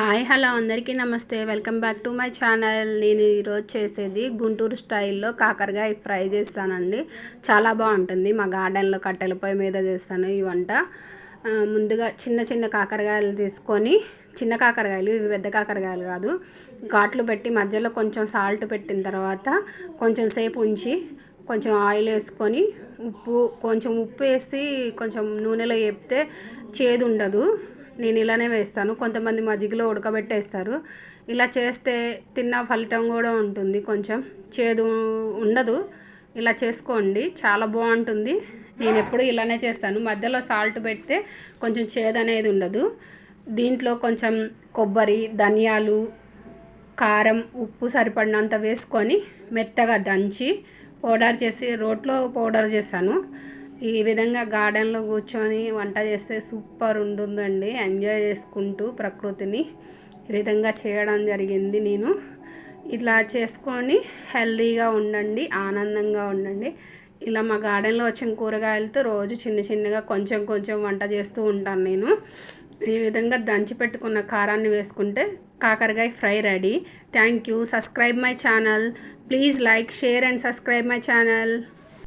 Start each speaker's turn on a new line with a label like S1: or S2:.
S1: Hi hello అందరికీ నమస్తే. Welcome back to my channel. నేను ఈరోజు చేసేది గుంటూరు స్టైల్లో కాకరకాయ ఫ్రై చేస్తానండి. చాలా బాగుంటుంది. మా గార్డెన్లో కట్టెల పొయ్యి మీద చేస్తాను ఈ వంట. ముందుగా చిన్న చిన్న కాకరకాయలు తీసుకొని చిన్న కాకరకాయలు ఇవి పెద్ద కాకరకాయలు కాదు. ఘాట్లు పెట్టి మధ్యలో కొంచెం సాల్ట్ పెట్టిన తర్వాత కొంచెం సేపు ఉంచి కొంచెం ఆయిల్ వేసుకొని ఉప్పు కొంచెం ఉప్పు వేసి కొంచెం నూనెలో వేపితే చేదు ఉండదు. నేను ఇలానే వేస్తాను. కొంతమంది మజ్జిగలో ఉడకబెట్టేస్తారు. ఇలా చేస్తే తిన్న ఫలితం కూడా ఉంటుంది. కొంచెం చేదు ఉండదు. ఇలా చేసుకోండి. చాలా బాగుంటుంది. నేను ఎప్పుడు ఇలానే చేస్తాను. మధ్యలో సాల్ట్ పెడితే కొంచెం చేదు అనేది ఉండదు. దీంట్లో కొంచెం కొబ్బరి ధనియాలు కారం ఉప్పు సరిపడినంత వేసుకొని మెత్తగా దంచి పౌడర్ చేసి రోట్లో పౌడర్ చేశాను. ఈ విధంగా గార్డెన్లో కూర్చొని వంట చేస్తే సూపర్ ఉంటుందండి. ఎంజాయ్ చేసుకుంటూ ప్రకృతిని ఈ విధంగా చేయడం జరిగింది నేను. ఇట్లా చేసుకొని హెల్తీగా ఉండండి ఆనందంగా ఉండండి. ఇలా మా గార్డెన్లో వచ్చిన కూరగాయలతో రోజు చిన్న చిన్నగా కొంచెం కొంచెం వంట చేస్తూ ఉంటాను నేను. ఈ విధంగా దంచి పెట్టుకున్న కారాన్ని వేసుకుంటే కాకరకాయ fry ready. Thank you. Subscribe my channel. Please like share and subscribe my channel.